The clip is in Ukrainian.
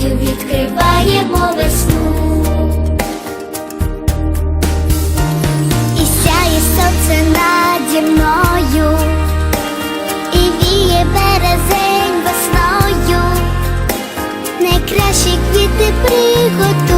Любов'ю відкриваємо весну. І сяє сонце наді мною, і віє березень весною найкращі квіти приготуй.